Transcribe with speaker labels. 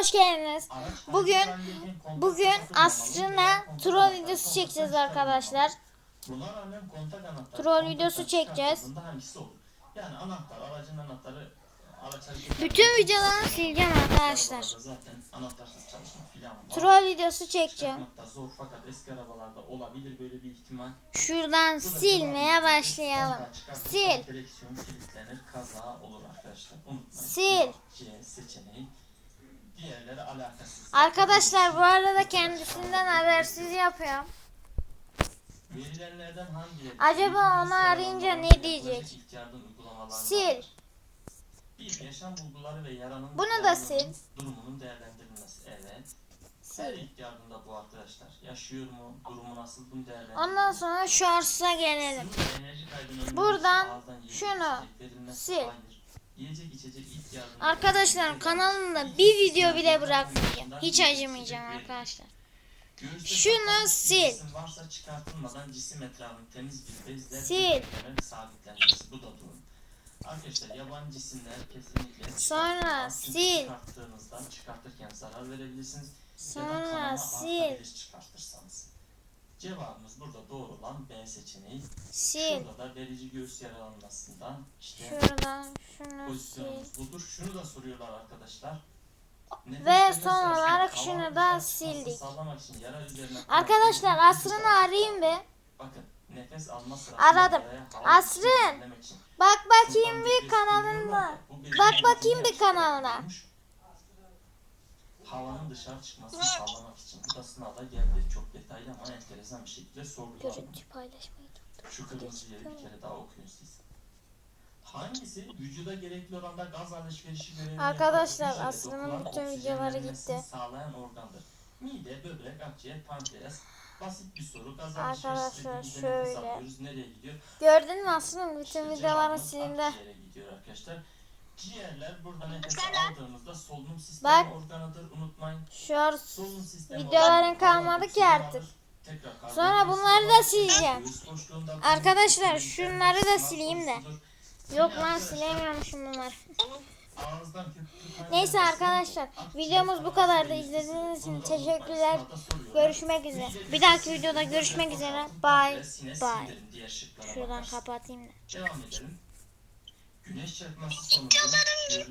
Speaker 1: hoş geldiniz. Bugün bugün Asrına troll videosu çekeceğiz arkadaşlar. Troll videosu çekeceğiz. Bütün videolarını sileceğim arkadaşlar. Troll videosu çekeceğim.
Speaker 2: Çıkartmakta zor fakat eski arabalarda olabilir böyle bir ihtimal.
Speaker 1: Şuradan silmeye başlayalım. Sil. Sil.
Speaker 2: Diğerleri alakasız.
Speaker 1: Arkadaşlar bu arada kendisinden habersiz yapıyorum.
Speaker 2: Verilenlerden hangileri?
Speaker 1: Acaba onu arayınca ne diyecek? Sil.
Speaker 2: Bir, yaşam bulguları ve yaranın
Speaker 1: Bunu da sil.
Speaker 2: durumunun değerlendirilmesi. Evet. Her
Speaker 1: Sil.
Speaker 2: ilk yardımda bu arkadaşlar. Yaşıyor mu? Durumu nasıl? Bunu değerlendirin.
Speaker 1: Ondan sonra gelelim.
Speaker 2: Enerji kaybının önlenmesi,
Speaker 1: Buradan şunu sil.
Speaker 2: hayır. Yiyecek içecek yardım.
Speaker 1: Arkadaşlar kanalımda bir video bile bırakmayacağım. Hiç acımayacağım arkadaşlar.
Speaker 2: Göğüste
Speaker 1: Şunu sil.
Speaker 2: varsa çıkartılmadan cisim etrafının temiz bir bezle
Speaker 1: Sil.
Speaker 2: sabitlenmesi. Bu da doğru. Arkadaşlar yabancı cisimler kesinlikle
Speaker 1: Sonra sil.
Speaker 2: Çıkarttığınızda çıkartırken zarar verebilirsiniz.
Speaker 1: Sonra sil.
Speaker 2: çıkartırsanız. Cevabımız burada doğru olan B seçeneği.
Speaker 1: Sil.
Speaker 2: Şurada da verici göğüs yaralanmasından işte
Speaker 1: Şuradan şunu sil.
Speaker 2: pozisyonumuz budur. Şunu da soruyorlar arkadaşlar. Nefes
Speaker 1: Ve son olarak şunu da sildik. Arkadaşlar Asrın'ı arayayım bir.
Speaker 2: Bakın nefes alma sırasında
Speaker 1: Aradım. Asrın. Bak bakayım bir kanalına. Bak bakayım bir kanalına.
Speaker 2: Havanın dışarı çıkmasını sağlamak için. Bu da sınavda geldi. Çok detaylı ama enteresan bir şekilde sorgulandı.
Speaker 1: Görüntü paylaşmayı.
Speaker 2: Şu kırmızı yeri bir kere daha okuyun siz. Hangisi vücuda gerekli oranda gaz alışverişi görevini
Speaker 1: Arkadaşlar, Aslı'nın bütün videoları gitti.
Speaker 2: sağlayan organdır. Mide, böbrek, akciğer, pankreas. Basit bir soru. Gaz
Speaker 1: Arkadaşlar, şöyle.
Speaker 2: Nereye gidiyor?
Speaker 1: Gördün mü Asrın bütün
Speaker 2: İşte
Speaker 1: videoları
Speaker 2: cevabımız
Speaker 1: silindi.
Speaker 2: gidiyor arkadaşlar. Ciğerler burada nefes aldığımızda solunum sistemi
Speaker 1: Bak.
Speaker 2: organıdır. Unutmayın.
Speaker 1: Shorts.
Speaker 2: Solunum sistemi
Speaker 1: Videoların kalmadı ki artık.
Speaker 2: alır, tekrar karbon
Speaker 1: Sonra bunları da sileceğim.
Speaker 2: göğüs boşluğunda bulunur,
Speaker 1: Arkadaşlar, şunları da sileyim de. Yok lan silemiyormuşum bunları.
Speaker 2: ağızdan köpüklü kan
Speaker 1: Neyse
Speaker 2: gelmesi,
Speaker 1: arkadaşlar videomuz bu
Speaker 2: kanal
Speaker 1: kadar da
Speaker 2: belirtisi.
Speaker 1: izlediğiniz için teşekkürler. Görüşmek üzere. Bir dahaki videoda görüşmek üzere. Bye. Bye.
Speaker 2: sindirim diğer şıklara
Speaker 1: Şuradan kapatayım da.
Speaker 2: Devam edelim. Güneş çarpması sonucu